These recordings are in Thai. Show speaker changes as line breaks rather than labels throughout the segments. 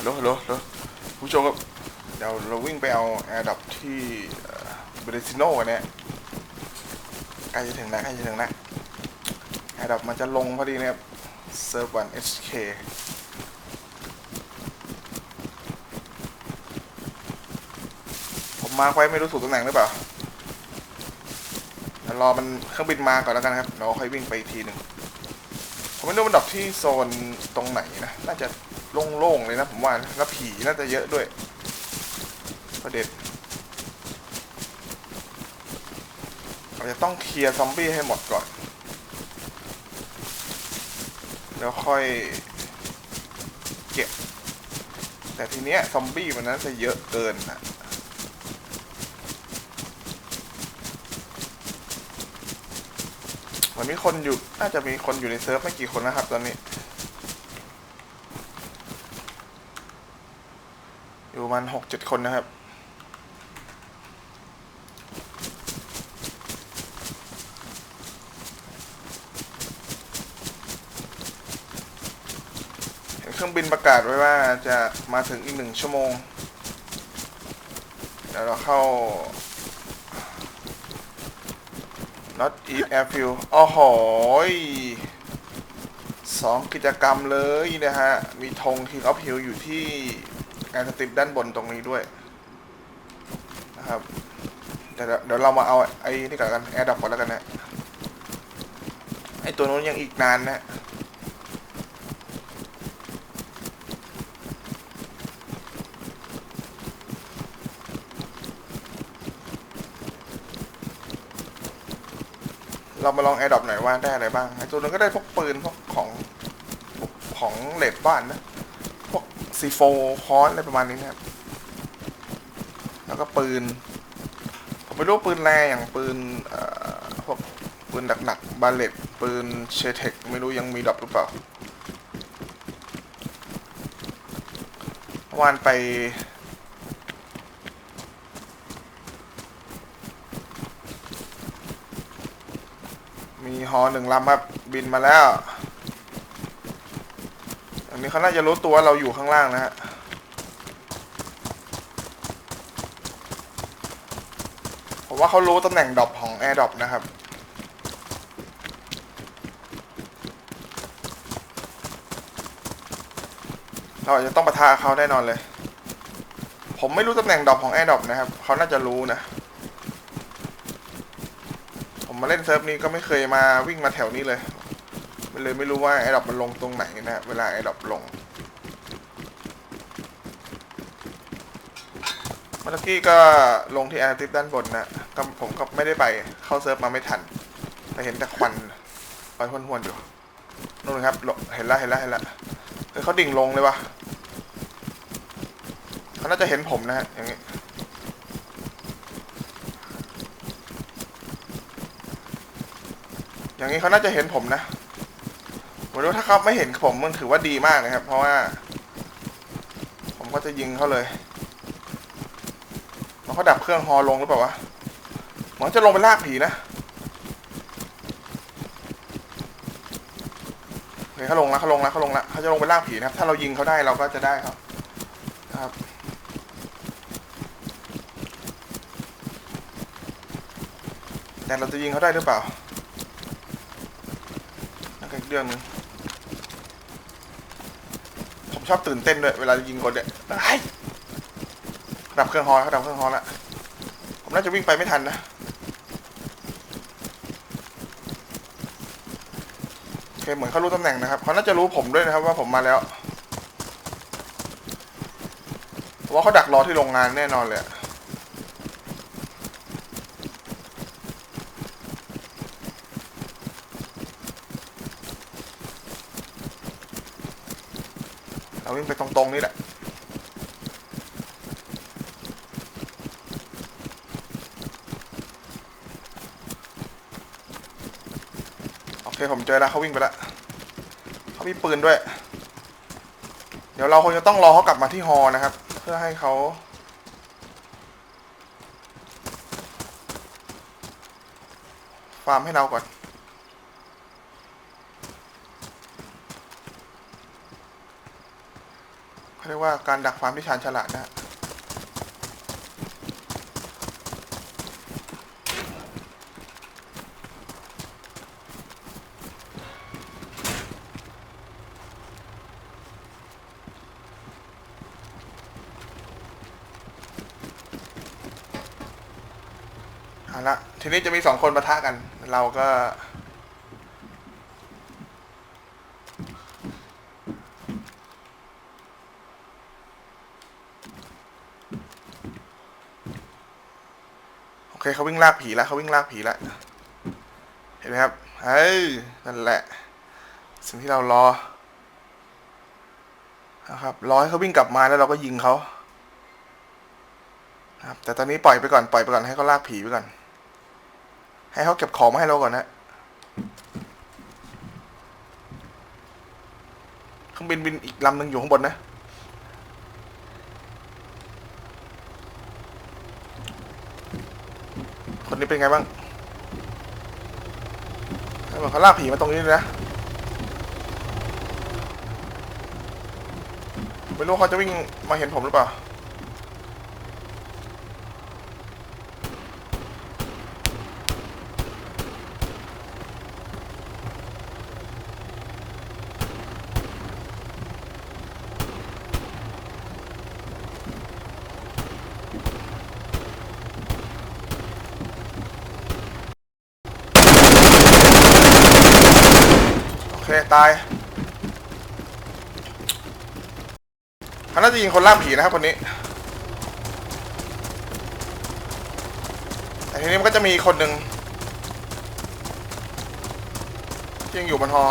ฮัลโหลฮัลโหลโลผู้ชมครับเดี๋ยวเราวิ่งไปเอาแอร์ดับที่เบรซิโนกันเนี่ยใกล้จะถึงแล้วใกล้จะถึงแล้วแอร์ดับมันจะลงพอดีนะครับเซิร์ฟวัน HK ผมมาไว้ไม่รู้ถูกตำแหน่งหรือเปล่าเดี๋ยวรอมันเครื่องบินมาก่อนแล้วกันครับเดี๋ยวค่อยวิ่งไปอีกทีหนึ่งผมไม่รู้มันดรอปที่โซนตรงไหนนะ น่าจะ โล่งๆเลยนะผมว่านะแล้วผีน่าจะเยอะด้วย ประเด็นเราจะต้องเคลียร์ซอมบี้ให้หมดก่อน แล้วค่อยเก็บ แต่ทีเนี้ยซอมบี้มันน่าจะเยอะเกินนะเหมือนมีคนอยู่ น่าจะมีคนอยู่ในเซิร์ฟไม่กี่คนนะครับตอนนี้ อยู่ประมาณหกเจ็ดคนนะครับ เห็นเครื่องบินประกาศไว้ว่าจะมาถึงอีกหนึ่งชั่วโมง เดี๋ยวเราเข้า not eat airfield อ๋อโหยสองกิจกรรมเลยนะฮะ มีธง King of Hill อยู่ที่ แอร์สติปด้านบนตรงนี้ด้วยนะครับเดี๋ยวเดี๋ยวเรามาเอาไอ้นี่ก่อนกันแอร์ดับก่อนแล้วกันนะไอ้ตัวนู้นยังอีกนานนะเรามาลองแอร์ดรอปหน่อยว่าได้อะไรบ้างไอ้ตัวนึงก็ได้พวกปืนพวกของของเหลดบ้านนะ ซีโฟคอนอะไรประมาณนี้นะครับ แล้วก็ปืน ผมไม่รู้ปืนแรงอย่างปืนเอ่อพวกปืนหนักๆบาเลตปืนเชเทคไม่รู้ยังมีดรอปหรือเปล่าวานไปมีฮอหนึ่งลำครับบินมาแล้ว นนี้เขาน่าจะรู้ตัวเราอยู่ข้างล่างนะฮะผมว่าเขารู้ตำแหน่งดรอปของแอร์ดรอปนะครับเราอาจจะต้องประทะเขาแน่นอนเลย ผมไม่รู้ตำแหน่งดรอปของแอร์ดรอปนะครับ เขาน่าจะรู้นะ ผมมาเล่นเซิร์ฟนี้ก็ไม่เคยมาวิ่งมาแถวนี้เลย เลยไม่รู้ว่าไอ้ดอปมันลงตรงไหนนะ เวลาไอ้ดอปลงเมื่อกี้ก็ลงที่แอร์ติฟด้านบนนะก็ผมก็ไม่ได้ไปเข้าเซิร์ฟมาไม่ทัน แต่เห็นแต่ควันลอยห้วนๆอยู่นู่นครับเห็นแล้วเห็นแล้วเห็นแล้วเฮ้ยเขาดิ่งลงเลยวะเขาน่าจะเห็นผมนะฮะอย่างงี้อย่างนี้เขาน่าจะเห็นผมนะ ผมรู้ถ้าเขาไม่เห็นผมมันถือว่าดีมากนะครับ เพราะว่า ผมก็จะยิงเขาเลยมันเขาดับเครื่องฮอลงหรือเปล่าวะหมันจะลงไปลากผีนะเฮ้ยเขาลงแล้วเขาลงแล้วเขาลงแล้วเขาจะลงไปลากผีนะครับ ถ้าเรายิงเขาได้เราก็จะได้ครับครับแต่เราจะยิงเขาได้หรือเปล่านั่นก็อีกเรื่องหนึง ชอบตื่นเต้นด้วยเวลายิงคนเนี่ยไอ้ยดับเครื่องฮอเขาดับเครื่องฮอแล้วผมน่าจะวิ่งไปไม่ทันนะโอเคเหมือนเขารู้ตำแหน่งนะครับเขาน่าจะรู้ผมด้วยนะครับว่าผมมาแล้วว่าเขาดักรอที่โรงงานแน่นอนเลยอะเรา วิ่งไปตรงๆนี่แหละโอเคผมเจอแล้วเขาวิ่งไปแล้วเขามีปืนด้วย เดี๋ยวเราคงจะต้องรอเขากลับมาที่ฮอนะครับ เพื่อให้เขาฟาร์มให้เราก่อน เขาเรียกว่าการดักฟาร์มที่ชาญฉลาดนะฮะเอาละทีนี้จะมีสองคนปะทะกัน เราก็ เขาวิ่งลากผีแล้วเขาวิ่งลากผีแล้วเห็นไหมครับเฮ้ยนั่นแหละ สิ่งที่เรารอนะครับรอให้เขาวิ่งกลับมาแล้วเราก็ยิงเขานะครับแต่ตอนนี้ปล่อยไปก่อนปล่อยไปก่อนให้เขาลากผีไปก่อน ให้เขาเก็บของมาให้เราก่อนนะเครื่องบินบินอีกลำหนึ่งอยู่ข้างบนนะ คนนี้เป็นไงบ้างเขาบอนเขาลากผีมาตรงนี้เลยนะ ไม่รู้เขาจะวิ่งมาเห็นผมหรือเปล่า ตายเขาน่าจะยิงคนล่าผีนะครับคนนี้แต่ทีนี้มันก็จะมีคนหนึ่งยังอยู่บนฮอ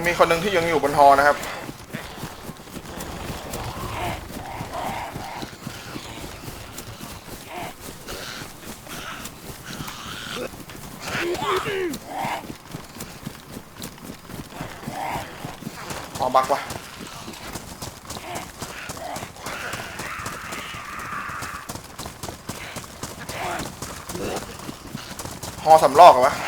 ยังมีคนหนึ่งที่ยังอยู่บนฮอนะครับ ฮอบักวะฮอสำลอกเหรอวะ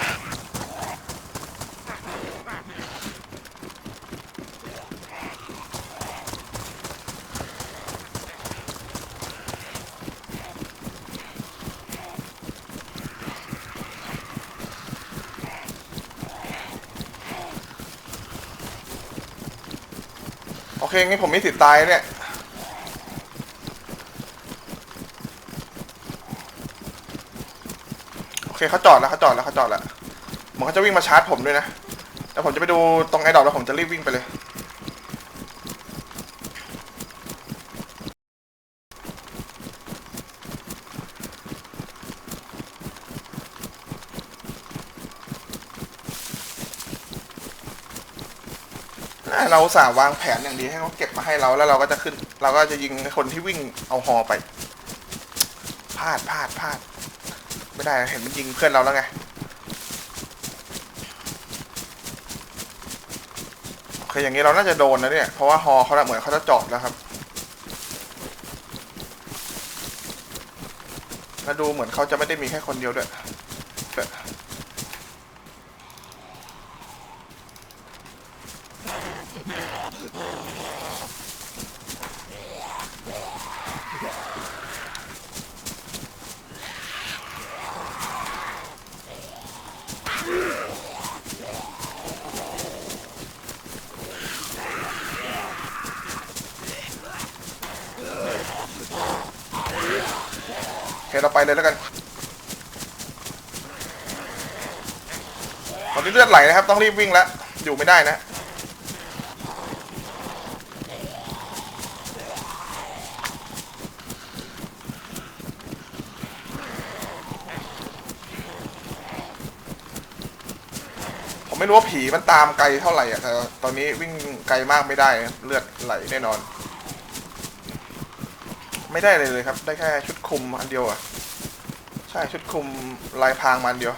เคงั้นผมมีสิทธิ์ตายเนี่ยโอเคเขาจอดแล้วเขาจอดแล้วเขาจอดแล้วเหมือนเขาจะวิ่งมาชาร์จผมด้วยนะแต่ผมจะไปดูตรงไอ้ดอกแล้วผมจะรีบวิ่งไปเลย เราสาวางแผนอย่างดีให้เขาเก็บมาให้เราแล้วเราก็จะขึ้น เราก็จะยิงคนที่วิ่งเอาฮอไปพลาดพลาดพลาด ไม่ได้เห็นมันยิงเพื่อนเราแล้วไงโอเคอย่างนี้เราน่าจะโดนนะเนี่ยเพราะว่าฮอเขาน่ะเหมือนเขาจะจอดแล้วครับแล้วดูเหมือนเขาจะไม่ได้มีแค่คนเดียวด้วย โอเคเราไปเลยแล้วกัน ตอนนี้เลือดไหลนะครับ ต้องรีบวิ่งแล้ว อยู่ไม่ได้นะ ไม่รู้ว่าผีมันตามไกลเท่าไหร่อะแต่ตอนนี้วิ่งไกลมากไม่ได้เลือดไหลแน่นอน ไม่ได้เลยเลยครับ ได้แค่ชุดคุมอันเดียวอะ ใช่ชุดคุมลายพางมันเดียว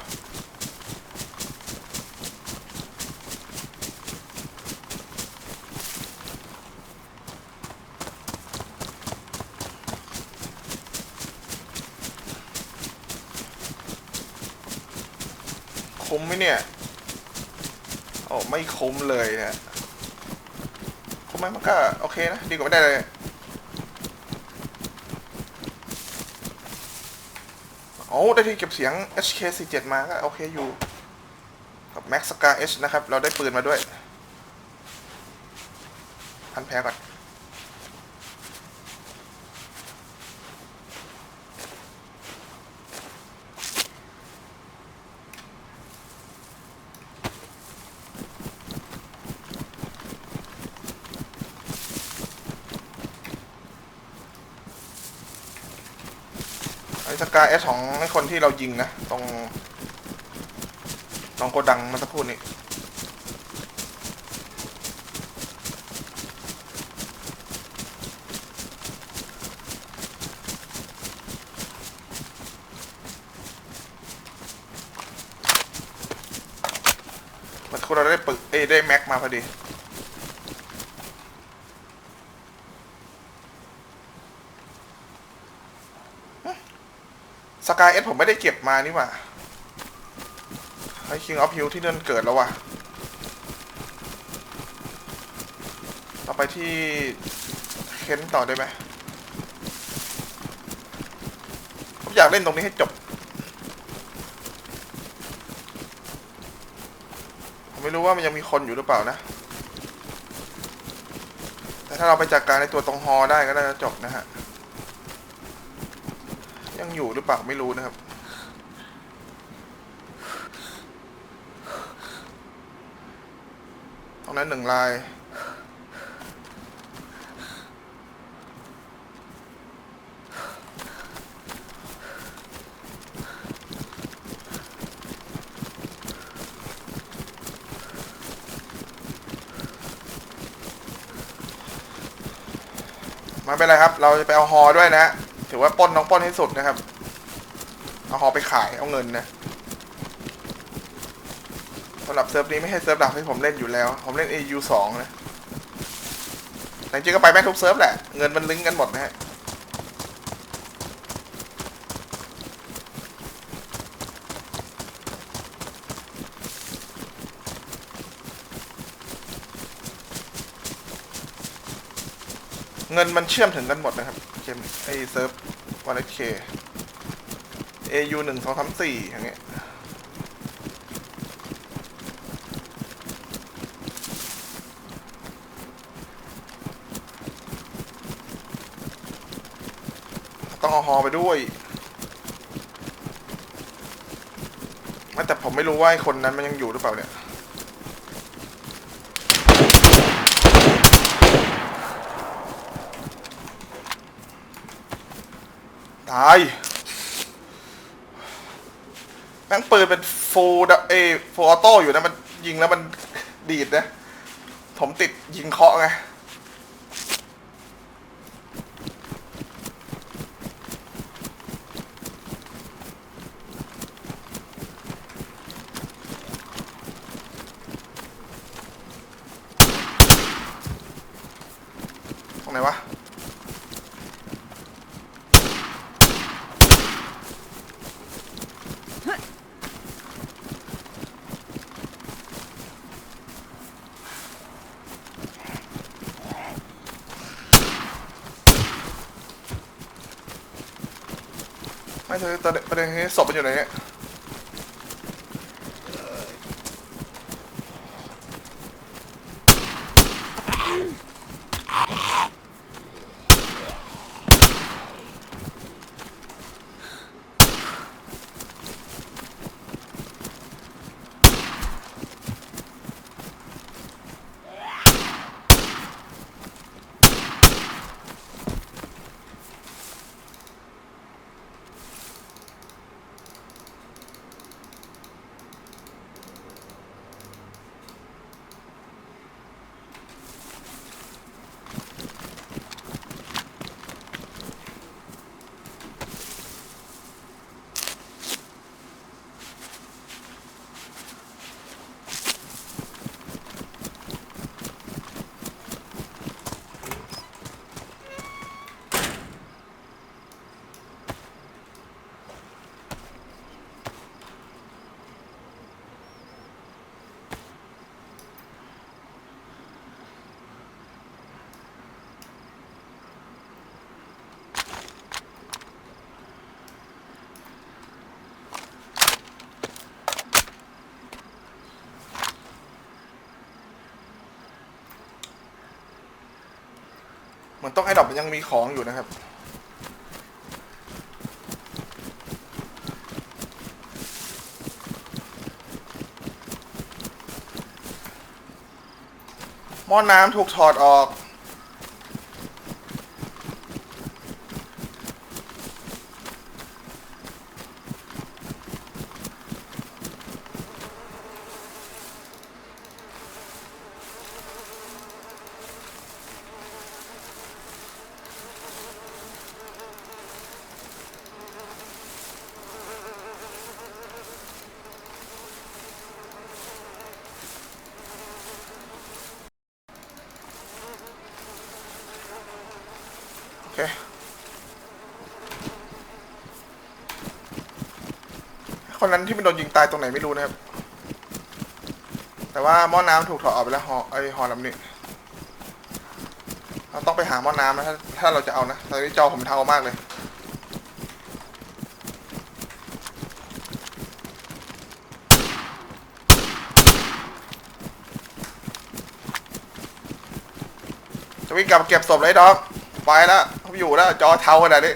คุมไหมเนี่ย อ้ไม่คุ้มเลยนะคุ้มไหมมันก็โอเคนะ ดีกว่าไม่ได้เลยโอ้ได้ที่เก็บเสียง HK47 มาก็โอเคอยู่ กับ Max Scar H นะครับ เราได้ปืนมาด้วย พันแพ้ก่อน สกาเอสของไอ้คนที่เรายิงนะ ตรงตรงโกดังมันสักครู่นี้มันคุณเราได้ปึกเอได้แม็กมาพอดี สกา ยผมไม่ได้เก็บมานี่หว่าไอ้คิงออฟฮิลที่เดินเกิดแล้วว่ะเราไปที่เค้นต่อได้ไหมผมอยากเล่นตรงนี้ให้จบ ผมไม่รู้ว่ามันยังมีคนอยู่หรือเปล่านะ แต่ถ้าเราไปจัดการในตัวตรงฮอได้ก็น่าจะจบนะฮะ อยู่หรือเปล่าไม่รู้นะครับ ตรงนั้นหนึ่งลาย มาเป็นไรครับ เราจะไปเอาฮอด้วยนะ ถือว่าปล้นน้องปล้นให้สุดนะครับ เอาหอไปขายเอาเงินนะสำหรับเซิร์ฟนี้ไม่ให้เซิร์ฟหลักให้ผมเล่นอยู่แล้ว ผมเล่น AU สองนะแต่จริงก็ไปแม่ทุกเซิร์ฟแหละ เงินมันลิงก์กันหมดนะฮะ เงินมันเชื่อมถึงกันหมดนะครับเกมไอเซิร์ฟวันเค AU หนึ่งสองสามสี่อย่างเงี้ยต้องเอาฮอไปด้วยไม่แต่ผมไม่รู้ว่าไอ้คนนั้นมันยังอยู่หรือเปล่าเนี่ย ตายแม่งปืนเป็นฟูดเอฟูออโต้อยู่นะมันยิงแล้วมันดีดนะผมติดยิงเคาะไงตรงไหนวะ คือตอนปรเด็นี้ศพมันอยู่ไหนฮะ เหมือนต้องให้ดอกมันยังมีของอยู่นะครับ หม้อน้ำถูกถอดออก คนนั้นที่มันโดนยิงตายตรงไหนไม่รู้นะครับ แต่ว่าหม้อน้ำถูกถอดออกไปแล้วหอไอหอลำนี้เราต้องไปหาหม้อน้ำนะถ้าถ้าเราจะเอานะตอนนี้จอผมเทามากเลยจะวิ่งกลับเก็บศพเลยดอกไปแล้วเขาอยู่แล้วจอเทาขนาดนี้